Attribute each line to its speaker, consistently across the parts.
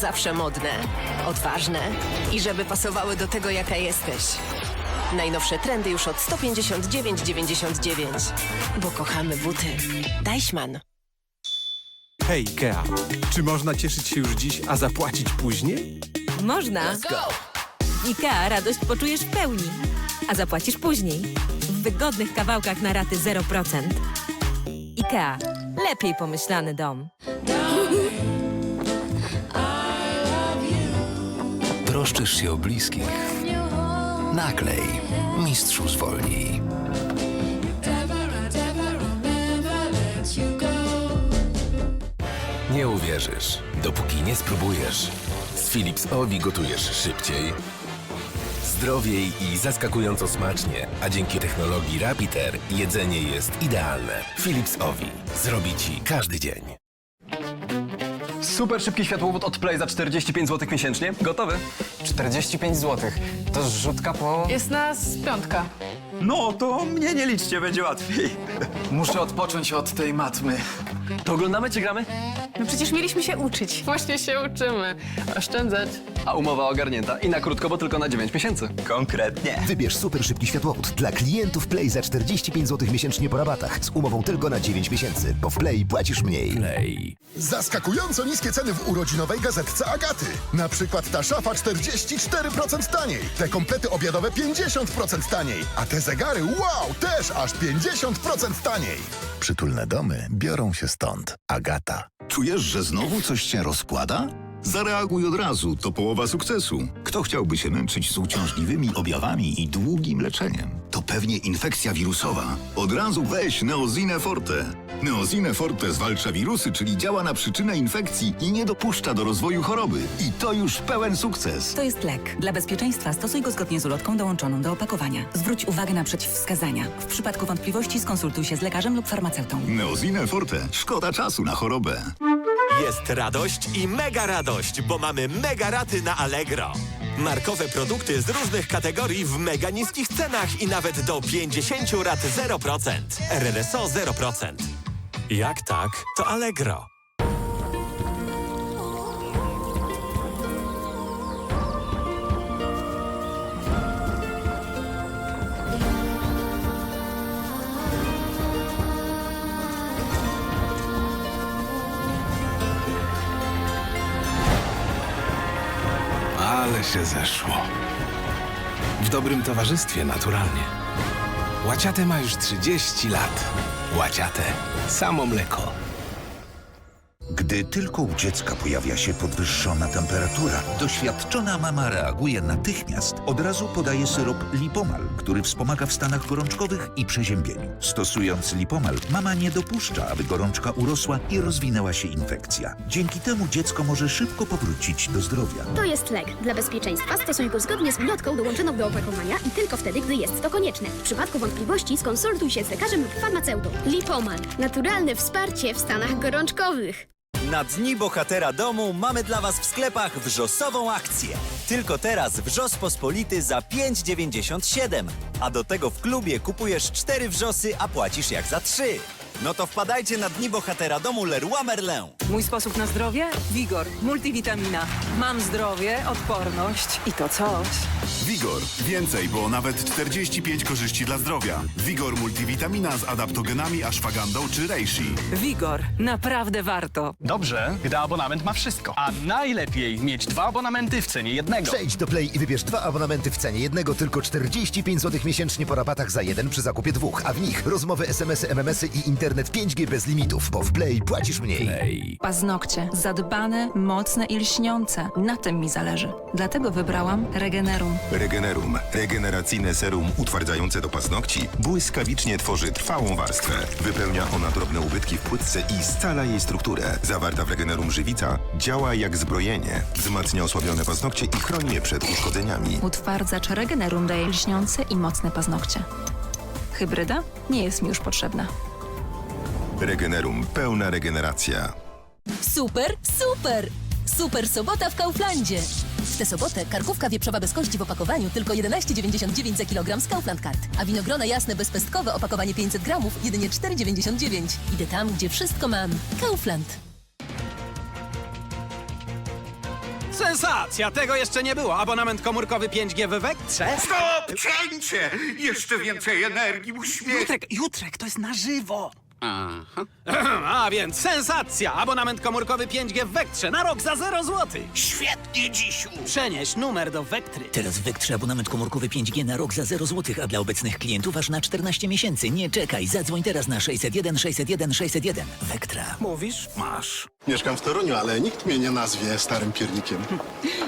Speaker 1: Zawsze modne, odważne i żeby pasowały do tego, jaka jesteś. Najnowsze trendy już od 159,99. Bo kochamy buty. Deichmann.
Speaker 2: Hej, Ikea, czy można cieszyć się już dziś, a zapłacić później?
Speaker 3: Można. IKEA radość poczujesz w pełni, a zapłacisz później. W wygodnych kawałkach na raty 0%. IKEA. Lepiej pomyślany dom.
Speaker 4: Troszczysz się o bliskich. Naklej. Mistrzu zwolnij. Nie uwierzysz, dopóki nie spróbujesz. Z Philips Ovi gotujesz szybciej, zdrowiej i zaskakująco smacznie, a dzięki technologii Rapiter jedzenie jest idealne. Philips Ovi zrobi ci każdy dzień.
Speaker 5: Super szybki światłowód od Play za 45 zł miesięcznie. Gotowy?
Speaker 6: 45 zł. To zrzutka po...
Speaker 7: Jest nas piątka.
Speaker 8: No, to mnie nie liczcie, będzie łatwiej.
Speaker 6: Muszę odpocząć od tej matmy.
Speaker 5: To oglądamy czy gramy?
Speaker 7: No przecież mieliśmy się uczyć. Właśnie się uczymy. Oszczędzać.
Speaker 5: A umowa ogarnięta. I na krótko, bo tylko na 9 miesięcy.
Speaker 8: Konkretnie.
Speaker 9: Wybierz super szybki światłowód dla klientów Play za 45 zł miesięcznie po rabatach z umową tylko na 9 miesięcy, bo w Play płacisz mniej.
Speaker 4: Play.
Speaker 10: Zaskakująco niskie ceny w urodzinowej gazetce Agaty. Na przykład ta szafa 44% taniej, te komplety obiadowe 50% taniej, a te zegary, wow, też aż 50% taniej. Przytulne domy biorą się stąd. Agata.
Speaker 11: Czujesz, że znowu coś się rozkłada? Zareaguj od razu, to połowa sukcesu. Kto chciałby się męczyć z uciążliwymi objawami i długim leczeniem? To pewnie infekcja wirusowa. Od razu weź Neozinę Forte. Neozinę Forte zwalcza wirusy, czyli działa na przyczynę infekcji i nie dopuszcza do rozwoju choroby. I to już pełen sukces.
Speaker 12: To jest lek. Dla bezpieczeństwa stosuj go zgodnie z ulotką dołączoną do opakowania. Zwróć uwagę na przeciwwskazania. W przypadku wątpliwości skonsultuj się z lekarzem lub farmaceutą.
Speaker 11: Neozinę Forte. Szkoda czasu na chorobę.
Speaker 13: Jest radość i mega radość, bo mamy mega raty na Allegro. Markowe produkty z różnych kategorii w mega niskich cenach i nawet do 50 rat 0%. RRSO 0%. Jak tak, to Allegro.
Speaker 4: Się zeszło. W dobrym towarzystwie, naturalnie. Łaciate ma już 30 lat. Łaciate. Samo mleko.
Speaker 9: Gdy tylko u dziecka pojawia się podwyższona temperatura, doświadczona mama reaguje natychmiast. Od razu podaje syrop Lipomal, który wspomaga w stanach gorączkowych i przeziębieniu. Stosując Lipomal, mama nie dopuszcza, aby gorączka urosła i rozwinęła się infekcja. Dzięki temu dziecko może szybko powrócić do zdrowia.
Speaker 14: To jest lek. Dla bezpieczeństwa stosuj go zgodnie z ulotką dołączoną do opakowania i tylko wtedy, gdy jest to konieczne. W przypadku wątpliwości skonsultuj się z lekarzem lub farmaceutą. Lipoman. Naturalne wsparcie w stanach gorączkowych.
Speaker 13: Na Dni Bohatera Domu mamy dla Was w sklepach wrzosową akcję. Tylko teraz wrzos pospolity za 5,97. A do tego w klubie kupujesz 4 wrzosy, a płacisz jak za 3. No to wpadajcie na Dni Bohatera Domu Leroy Merlin.
Speaker 7: Mój sposób na zdrowie? Wigor. Multivitamina. Mam zdrowie, odporność i to coś.
Speaker 11: Wigor. Więcej, bo nawet 45 korzyści dla zdrowia. Wigor multivitamina z adaptogenami, ashwagandą czy reishi.
Speaker 7: Wigor. Naprawdę warto.
Speaker 5: Dobrze, gdy abonament ma wszystko. A najlepiej mieć dwa abonamenty w cenie jednego.
Speaker 9: Przejdź do Play i wybierz dwa abonamenty w cenie jednego, tylko 45 zł miesięcznie po rabatach za jeden przy zakupie dwóch, a w nich rozmowy, SMS-y, MMS-y i internet 5G bez limitów, bo w Play płacisz mniej.
Speaker 4: Play.
Speaker 12: Paznokcie. Zadbane, mocne i lśniące. Na tym mi zależy. Dlatego wybrałam Regenerum.
Speaker 11: Regenerum. Regeneracyjne serum utwardzające do paznokci błyskawicznie tworzy trwałą warstwę. Wypełnia ona drobne ubytki w płytce i scala jej strukturę. Zawarta w Regenerum żywica działa jak zbrojenie. Wzmacnia osłabione paznokcie i chroni je przed uszkodzeniami.
Speaker 12: Utwardzacz Regenerum daje lśniące i mocne paznokcie. Hybryda nie jest mi już potrzebna.
Speaker 11: Regenerum. Pełna regeneracja.
Speaker 3: Super, super! Super sobota w Kauflandzie. W tę sobotę karkówka wieprzowa bez kości w opakowaniu tylko 11,99 za kilogram z Kaufland Card. A winogrona jasne bezpestkowe opakowanie 500 gramów jedynie 4,99. Idę tam, gdzie wszystko mam. Kaufland.
Speaker 2: Sensacja! Tego jeszcze nie było. Abonament komórkowy 5G w Wektrze?
Speaker 15: Stop! Cięcie! Jeszcze więcej energii uśmiech.
Speaker 2: Jutrek, Jutrek, to jest na żywo. A więc sensacja! Abonament komórkowy 5G w Wektrze na rok za 0 zł.
Speaker 15: Świetnie, dzisiu!
Speaker 2: Przenieś numer do Wektry.
Speaker 16: Teraz w Wektrze abonament komórkowy 5G na rok za 0 zł, a dla obecnych klientów aż na 14 miesięcy. Nie czekaj, zadzwoń teraz na 601 601 601. Wektra.
Speaker 2: Mówisz?
Speaker 17: Masz. Mieszkam w Toruniu, ale nikt mnie nie nazwie starym piernikiem.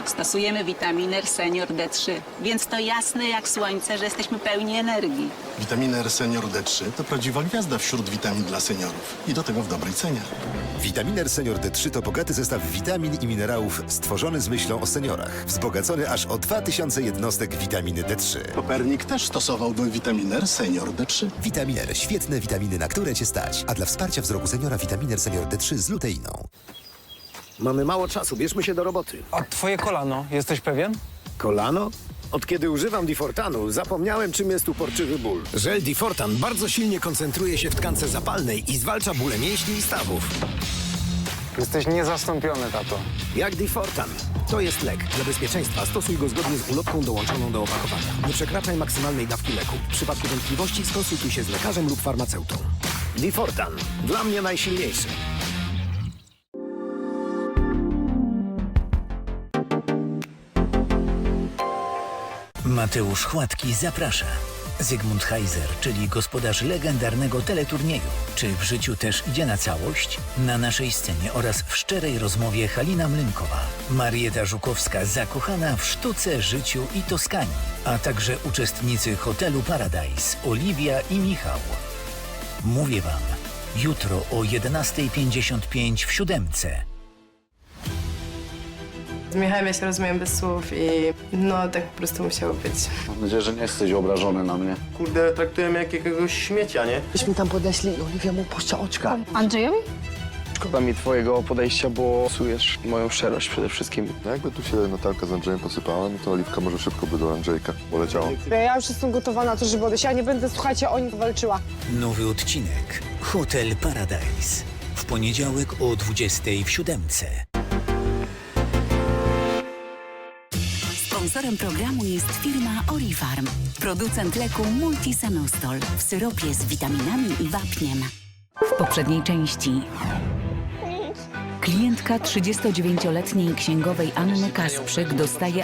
Speaker 18: Stosujemy witaminer Senior D3, więc to jasne jak słońce, że jesteśmy pełni energii.
Speaker 17: Witaminer Senior D3 to prawdziwa gwiazda wśród witamin dla seniorów. I do tego w dobrej cenie.
Speaker 19: Vitaminer Senior D3 to bogaty zestaw witamin i minerałów stworzony z myślą o seniorach. Wzbogacony aż o 2000 jednostek witaminy D3.
Speaker 17: Kopernik też stosowałby witaminer Senior D3.
Speaker 19: Vitaminer. Świetne witaminy, na które cię stać. A dla wsparcia wzroku seniora Vitaminer Senior D3 z luteiną.
Speaker 20: Mamy mało czasu, bierzmy się do roboty.
Speaker 21: A twoje kolano, jesteś pewien?
Speaker 20: Kolano? Od kiedy używam Difortanu, zapomniałem, czym jest uporczywy ból.
Speaker 2: Żel Difortan bardzo silnie koncentruje się w tkance zapalnej i zwalcza bóle mięśni i stawów.
Speaker 21: Jesteś niezastąpiony, tato.
Speaker 20: Jak Difortan.
Speaker 2: To jest lek. Dla bezpieczeństwa stosuj go zgodnie z ulotką dołączoną do opakowania. Nie przekraczaj maksymalnej dawki leku. W przypadku wątpliwości skonsultuj się z lekarzem lub farmaceutą.
Speaker 20: Difortan. Dla mnie najsilniejszy.
Speaker 16: Mateusz Chładki zaprasza. Zygmunt Heiser, czyli gospodarz legendarnego teleturnieju. Czy w życiu też idzie na całość? Na naszej scenie oraz w szczerej rozmowie Halina Mlynkowa, Marieta Żukowska zakochana w sztuce, życiu i Toskanii, a także uczestnicy hotelu Paradise, Oliwia i Michał. Mówię wam, jutro o 11.55 w siódemce.
Speaker 22: Z Michałem ja się rozumiem bez słów i no tak po prostu musiało być.
Speaker 23: Mam nadzieję, że nie jesteś obrażony na mnie.
Speaker 20: Kurde, traktujemy jak jakiegoś śmiecia, nie?
Speaker 22: Myśmy tam podeszli i Oliwia mu puszcza oczka. Andrzejowi?
Speaker 23: Szkoda mi twojego podejścia, bo psujesz moją szczerość przede wszystkim.
Speaker 17: No jakby tu się Natalka z Andrzejem posypała, no to Oliwka może szybko by do Andrzejka poleciała.
Speaker 22: Ja już jestem gotowa na to, żeby odejść. Ja nie będę, słuchajcie, o nich walczyła.
Speaker 16: Nowy odcinek Hotel Paradise. W poniedziałek o 20.00 w siódemce.
Speaker 4: Sponsorem programu jest firma Orifarm, producent leku Multisenostol w syropie z witaminami i wapniem. W poprzedniej części klientka 39-letniej księgowej Anny Kasprzyk dostaje